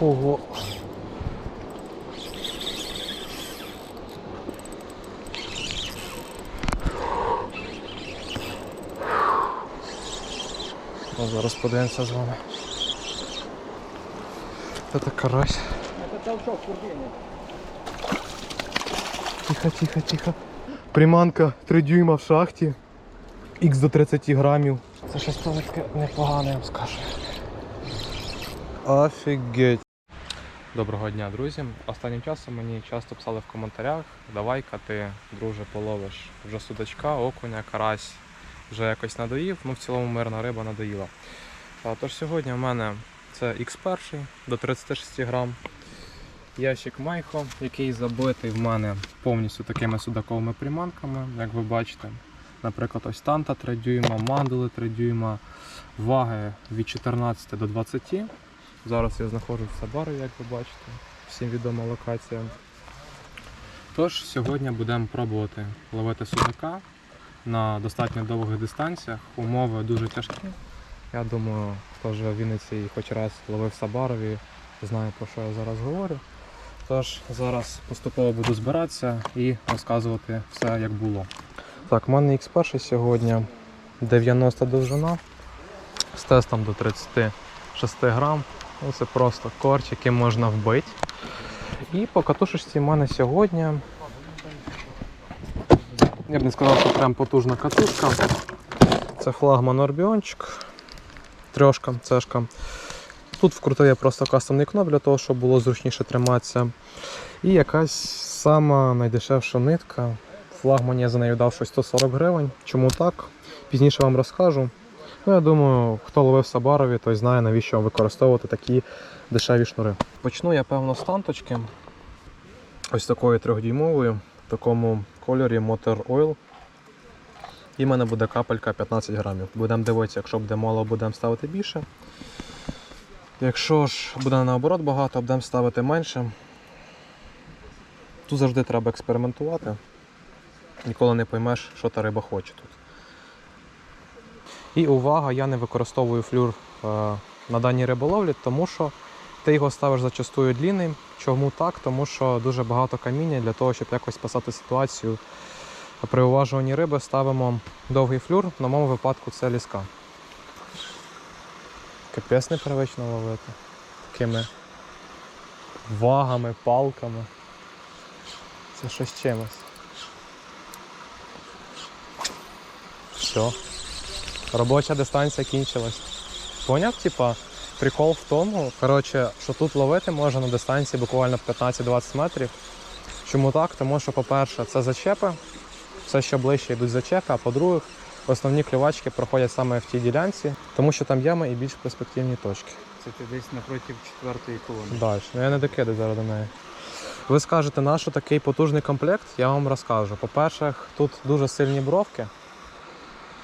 Ого. Ну, зараз подивимося з вами. Це карась. Это толчок турбины. Тихо, тихо, тихо. Приманка 3 дюйма в шахті. Х до 30 грамів. Це щось таке непогане, я вам скажу. Офігеть. Доброго дня, друзі. Останнім часом мені часто писали в коментарях, давай-ка ти, друже, половиш вже судачка, окуня, карась. Вже якось надоїв, ну в цілому мирна риба надоїла. Тож сьогодні в мене це X1 до 36 грам. Ящик Майхо, який забитий в мене повністю такими судаковими приманками, як ви бачите. Наприклад, ось танта 3 дюйма, мандули 3 дюйма, ваги від 14 до 20. Зараз я знаходжусь в Сабарі, як ви бачите, всім відома локація. Тож сьогодні будемо пробувати ловити судака на достатньо довгих дистанціях. Умови дуже тяжкі. Я думаю, хто вже в Вінниці хоч раз ловив Сабарові, знає про що я зараз говорю. Тож зараз поступово буду збиратися і розказувати все як було. Так, в мене X1 сьогодні 90 довжина з тестом до 36 грам. Ну, це просто корч, яким можна вбити. І по катушечці в мене сьогодні. Я б не сказав, що прям потужна катушка. Це флагман Орбіончик. Трьошка, цешка. Тут вкрутив я просто кастомний кноп для того, щоб було зручніше триматися. І якась сама найдешевша нитка. В флагмані я за нею дав щось 140 гривень. Чому так? Пізніше вам розкажу. Ну, я думаю, хто ловив Сабарові, той знає, навіщо використовувати такі дешеві шнури. Почну я, певно, з танточки. Ось такою трьохдюймовою, в такому кольорі Motor Oil. І в мене буде капелька 15 грамів. Будемо дивитися, якщо буде мало, будемо ставити більше. Якщо ж буде наоборот багато, будемо ставити менше. Тут завжди треба експериментувати. Ніколи не поймеш, що та риба хоче тут. І увага, я не використовую флюр е, на даній риболовлі, тому що ти його ставиш зачастую длінним. Чому так? Тому що дуже багато каміння для того, щоб якось спасати ситуацію. При уважуванні риби ставимо довгий флюр, на моєму випадку це ліска. Капець непривично ловити. Такими вагами, палками. Це щось чимось. Все. Робоча дистанція кінчилась. Поняв, типа, прикол в тому, коротше, що тут ловити можна на дистанції буквально 15-20 метрів. Чому так? Тому що, по-перше, це зачепи, все, що ближче йдуть зачепи, а по-друге, основні клювачки проходять саме в тій ділянці, тому що там ями і більш перспективні точки. Це ти десь напротив четвертої колони. Далі, ну я не докидаю зараз до неї. Ви скажете, на що такий потужний комплект, я вам розкажу. По-перше, тут дуже сильні бровки.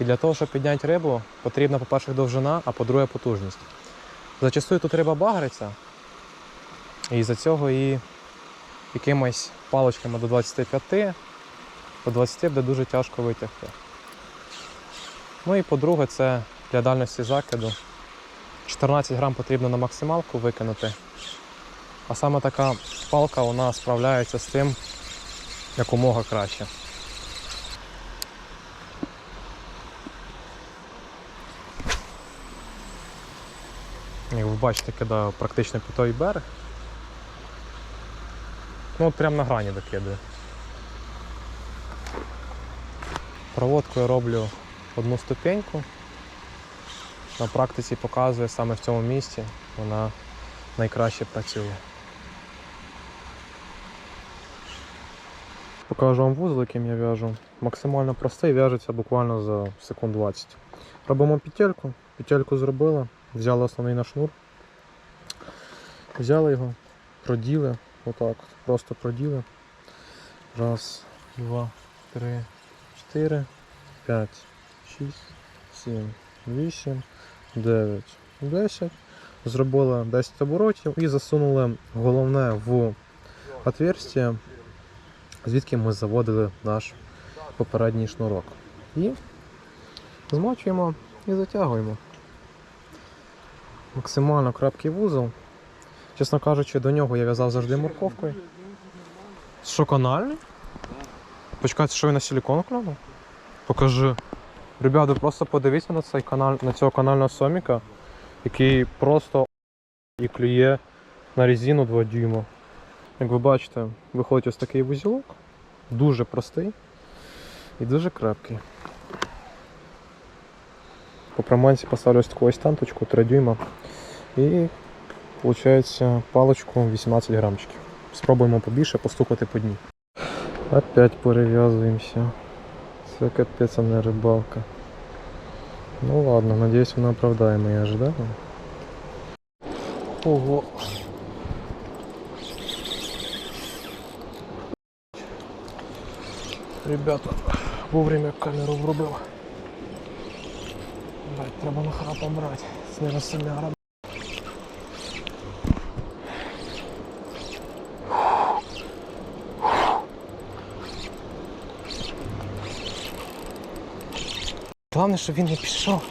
І для того, щоб підняти рибу, потрібна, по-перше, довжина, а по-друге, потужність. Зачастую тут риба багриться, і за цього і якимись паличками до 25, до 20 буде дуже тяжко витягти. Ну і по-друге, це для дальності закиду. 14 грам потрібно на максималку викинути. А саме така палка вона справляється з тим якомога краще. Бачите, кидаю практично по той берег. Ну от прямо на грані докидаю. Проводкою роблю одну ступеньку. На практиці показує саме в цьому місці вона найкраще працює. Покажу вам вузол, яким я в'яжу. Максимально простий, в'яжеться буквально за секунд 20. Робимо петельку, петельку зробили, взяли основний наш шнур, взяли його, проділи, отак, просто проділи. Раз, два, три, чотири, п'ять, шість, сім, вісім, 9, 10. Зробили 10 оборотів і засунули головне в отверстие, звідки ми заводили наш попередній шнурок. І змочуємо і затягуємо. Максимально крапкий вузол. Чесно кажучи, до нього я в'язав завжди морковкою. Що канальний? Почекайте, що він на силікон клюнув? Покажи. Ребята, просто подивіться на цей канал, на цього канального соміка, який просто і клює на резину 2 дюйма. Як ви бачите, виходить ось такий вузілок. Дуже простий і дуже крепкий. По приманці поставлю ось таку ось танточку 3 дюйма. І виходить паличку 18 грамчиків. Спробуємо побільше постукати по дні. Опять перев'язуємося. Це капець, а не рибалка. Ну ладно, надіюсь, вона оправдає мої ожидання. Ого. Ребята, вовремя камеру врубив. Блять, треба на храпа брати. З нерозсимяра. Головне, щоб він не пішов.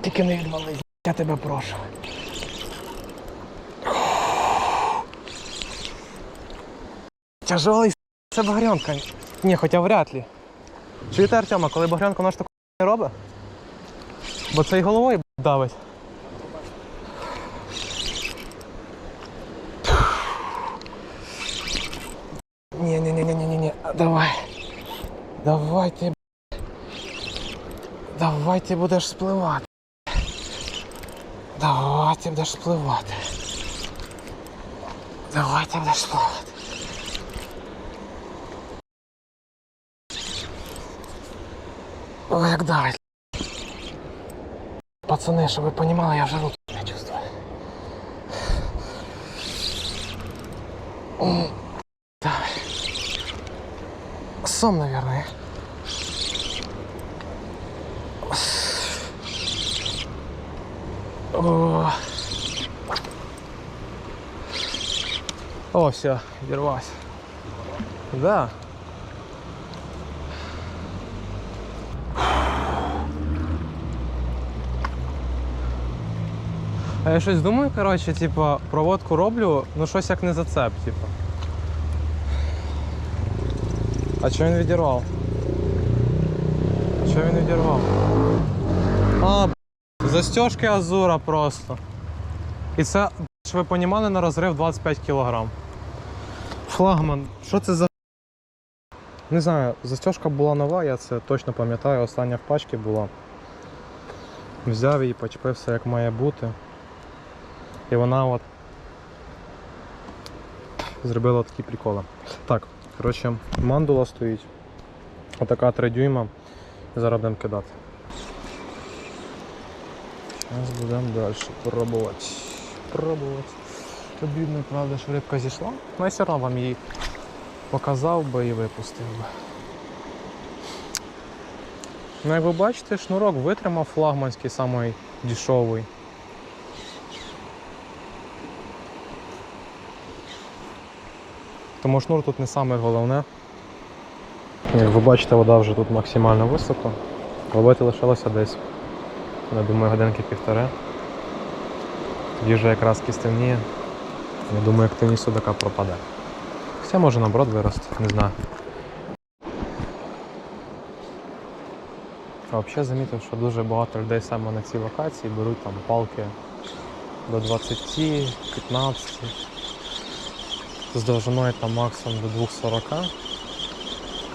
Тільки не відвались, я тебе прошу. Тяжелий це багрянка. Ні, хоча вряд ли. Чуєте, Артема, коли багрянка вона ж таку не робить? Бо це і головою давить. Ні. Давай. Давай ти. Давай ти будеш спливати. Давай ти будеш спливати. Давай ти будеш спливати. Ой, як давить. Пацани, щоб ви розуміли, я вже руки не чувствую. М, Давай. Сом, наверное. О, О все, дервась. Да. А я щось думаю, коротше, типа, проводку роблю, ну щось як не зацеп, типа. А чого він відірвав? Чого він відірвав? А, застежки Азура просто. І це, щоб ви понімали, на розрив 25 кг. Флагман, що це за. Не знаю, застежка була нова, я це точно пам'ятаю, остання в пачці була. Взяв її, почепив все як має бути. І вона от зробила такі приколи. Так, коротше, мандула стоїть. Отака 3 дюйма. Зараз будемо кидати. Зараз будемо далі пробувати. Пробувати. Обідно, правда, що рибка зійшла. Ну я все одно вам її показав би і випустив би. Ну, як ви бачите, шнурок витримав флагманський самий дешевий. Тому шнур тут не саме головне. Як ви бачите, вода вже тут максимально високо. Ловити лишилося десь, я думаю, годинки півтори. Тоді вже якраз кістевніє. Я думаю, активність судака пропаде. Хоча може наоборот вирости, не знаю. Взагалі замітив, що дуже багато людей саме на цій локації беруть там палки до 20, 15 з довжиною там максимум до 2,40.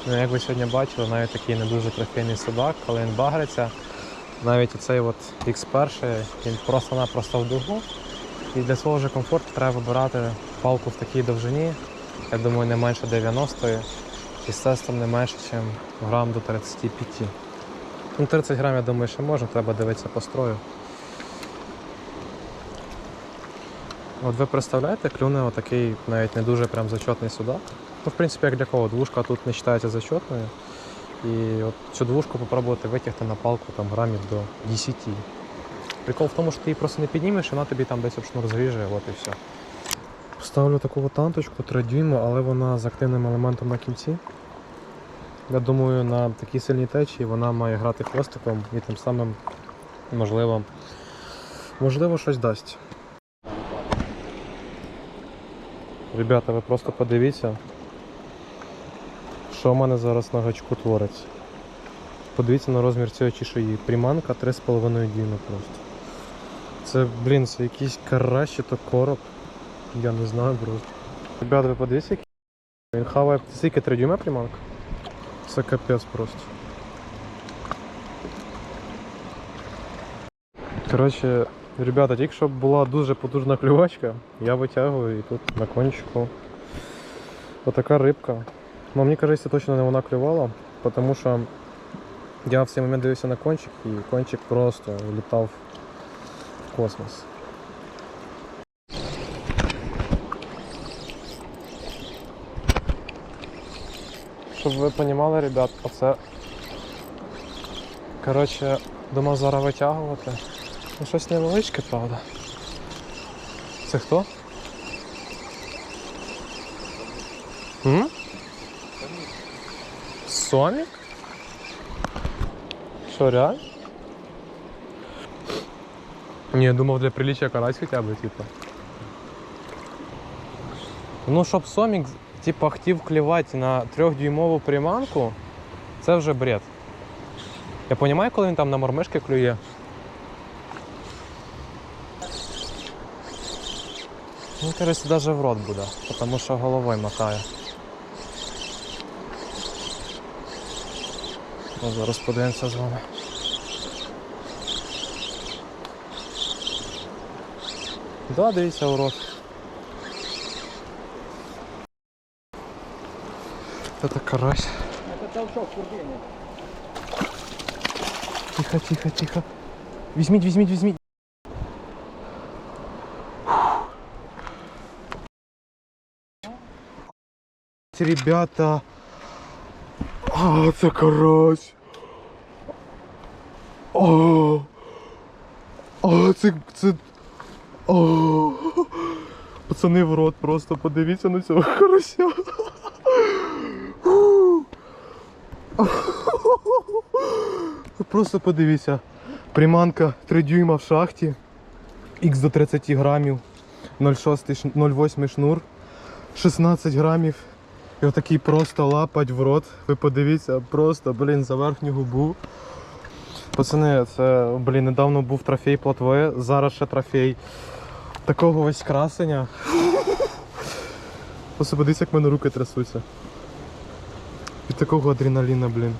Ну, як ви сьогодні бачили, навіть такий не дуже трофейний судак, коли він багриться, навіть оцей от X1, він просто-напросто в дугу. І для свого ж комфорту треба вибирати палку в такій довжині, я думаю, не менше 90 і з тестом не менше, ніж грам до 35. Ну, 30 грам, я думаю, ще можна, треба дивитися по строю. От ви представляєте, клюне отакий навіть не дуже прям зачетний судак. Ну, в принципі, як для кого, двушка тут не вважається зачетною. І от цю двушку попробувати витягти на палку там, грамів до 10. Прикол в тому, що ти її просто не піднімеш, вона тобі там десь об шнур зріже, от і все. Ставлю таку танточку 3 дюйма, але вона з активним елементом на кінці. Я думаю, на такій сильній течії вона має грати хвостиком і тим самим, можливо, можливо, щось дасть. Ребята, ви просто подивіться, що в мене зараз на гачку твориться. Подивіться на розмір цієї чешуї. Приманка 3,5 дюйма просто. Це, блін, це якийсь карась то короб. Я не знаю просто. Ребята, ви подивіться, який він хаває скільки 3 дюйма приманка? Це капець просто. Коротше, ребята, тільки щоб була дуже потужна клювачка, я витягую і тут на кончику отака рибка. Ну, мені кажеться, точно не вона клювала, тому що я в цей момент дивився на кончик і кончик просто літав в космос. Щоб ви розуміли, ребят, оце. Коротше, думав зараз витягувати. Ну щось невеличке, правда. Це хто? М? Сомік? Що, реально? Ні, я думав для приличия карась хоча б, типа. Ну, щоб Сомік, типа, хотів клювати на трьохдюймову приманку, це вже бред. Я розумію, коли він там на мормишки клює. Мені кажеться, навіть в рот буде, тому що головою мотає. Ну, зараз подивимося з вами. Да, дивіться рот. Це карась. Это толчок турбины. Тихо, тихо, тихо. Візьміть, візьміть, візьміть. Ребята. А, це карась. О, а, це, це, о, пацани в рот просто подивіться на цього карася. Просто подивіться. Приманка 3 дюйма в шахті. Х до 30 грамів. 0,6 0,8 шнур. 16 грамів. І отакий просто лапать в рот. Ви подивіться, просто, блін, за верхню губу. Пацани, це, блін, недавно був трофей плотви, зараз ще трофей такого ось красення. Просто подивіться, як в мене руки трясуться. Від такого адреналіна, блін.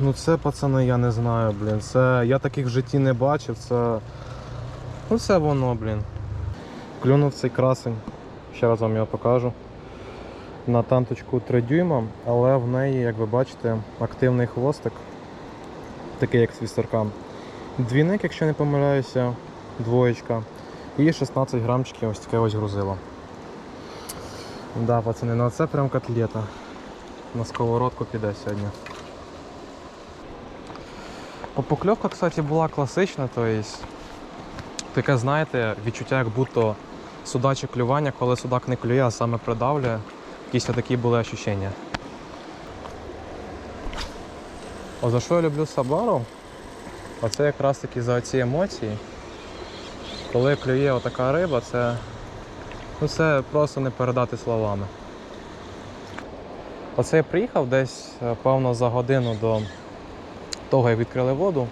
Ну це пацани, я не знаю, блін. Це я таких в житті не бачив. Це. Ну це воно, блін. Клюнув цей красень. Ще раз вам його покажу. На танточку 3 дюйма, але в неї, як ви бачите, активний хвостик, такий як свістерка. Двійник, якщо не помиляюся, двоєчка. І 16 грамчиків ось таке ось грузило. Да, пацани, ну це прям котлета. На сковородку піде сьогодні. Покльовка, кстати, була класична, то есть, таке, знаєте, відчуття, як будто судаче клювання, коли судак не клює, а саме придавлює. Якісь такі були ощущення. О, за що я люблю Сабару? Оце якраз таки за ці емоції. Коли клює отака риба, це, ну, це просто не передати словами. Оце я приїхав десь, е, певно, за годину до того, як відкрили воду.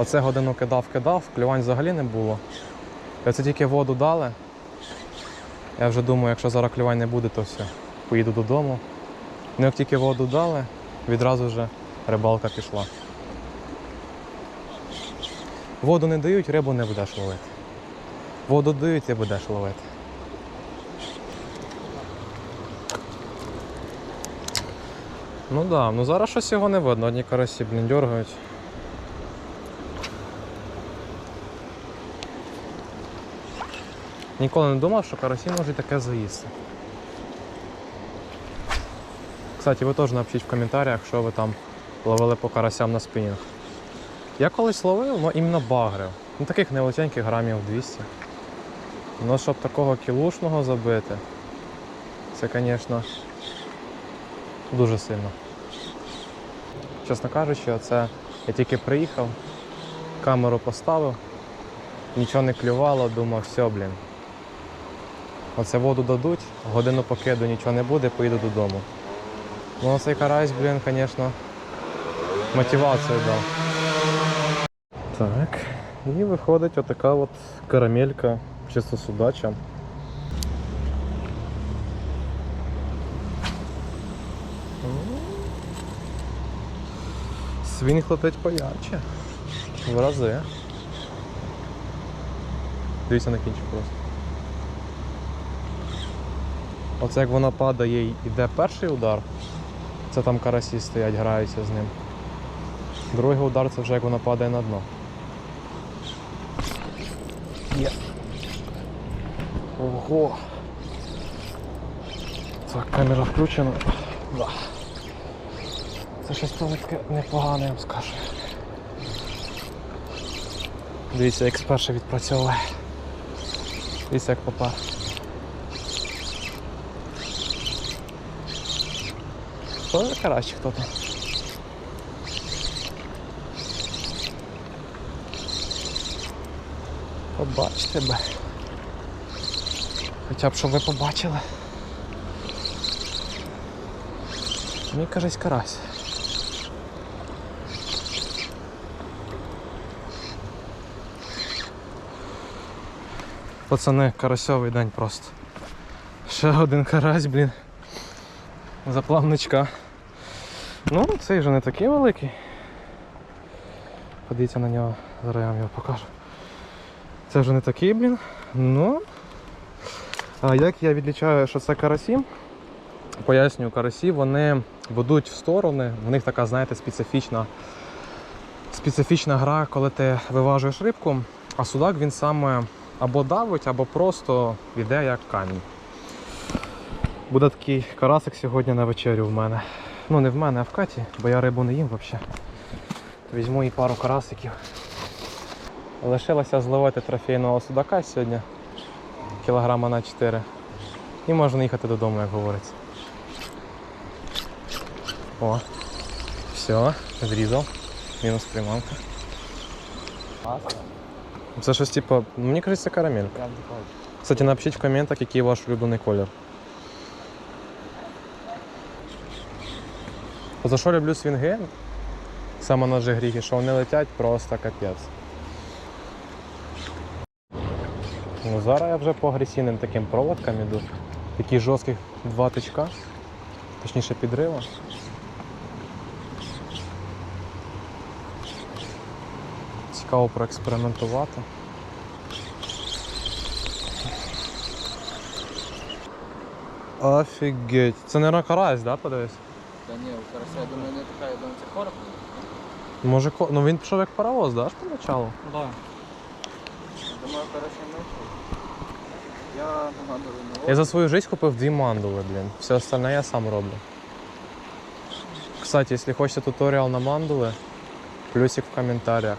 Оце годину кидав, кидав, клювань взагалі не було. І оце тільки воду дали. Я вже думаю, якщо зараз клювань не буде, то все, поїду додому. Ну як тільки воду дали, відразу вже рибалка пішла. Воду не дають, рибу не будеш ловити. Воду дають і будеш ловити. Ну так, да, ну зараз щось його не видно, одні карасі, блін, дергають. Ніколи не думав, що карасі можуть таке заїсти. Кстати, ви теж напишіть в коментарях, що ви там ловили по карасям на спінінг. Я колись ловив, ну іменно багрив. Ну таких невеличеньких грамів 200. Ну, щоб такого кілушного забити, це, звісно, дуже сильно. Чесно кажучи, оце я тільки приїхав, камеру поставив, нічого не клювало, думав, все, блін. Оце воду дадуть, годину покиду нічого не буде, поїду додому. Ну цей карась, блін, звісно, мотивацію дав. Так. І виходить отака от карамелька, чисто судача. Свінь хлопець поярче. В рази. Дивіться на кінчик просто. Оце як вона падає і йде перший удар. Це там карасі стоять, граються з ним. Другий удар це вже як вона падає на дно. Є. Ого. Так, камера включена. Да. Це щось таке непогане, я вам скажу. Дивіться, як спершу відпрацьовує. Дивіться, як попав. Хто краще хто там? Побачите би. Хоча б щоб ви побачили. Мені кажуть карась. Пацани, карасьовий день просто. Ще один карась, блін. Заплавничка. Ну, цей вже не такий великий. Подивіться на нього, зараз я вам його покажу. Це вже не такий, блін. Ну. А як я відлічаю, що це карасі? Пояснюю, карасі вони ведуть в сторони, в них така, знаєте, специфічна, специфічна гра, коли ти виважуєш рибку, а судак він саме або давить, або просто йде як камінь. Буде такий карасик сьогодні на вечерю в мене. Ну не в мене, а в Каті, бо я рибу не їм взагалі. Візьму і пару карасиків. Лишилося зловити трофейного судака сьогодні. Кілограма на 4. І можна їхати додому, як говориться. О, все, зрізав. Мінус приманка. Це щось типу, мені кажеться, карамелька. Кстати, напишіть в коментах, який ваш улюблений колір. За що люблю свінги? Саме на жигріхи, що вони летять просто капець. Ну, зараз я вже по агресивним таким проводкам іду. Такі жорстких два тичка, точніше підрива. Цікаво проекспериментувати. Офігеть. Це не карась, да, подивись? Та ні, у карася, я думаю, не така, я думаю, це короб. Може, ко- ну він пішов як паровоз, да, ж поначалу? Да. Думаю, карася не Я нагадую не Я за свою жизнь купив дві мандули, блін. Все остальне я сам роблю. Кстати, если хочете туториал на мандулы, плюсик в коментарях.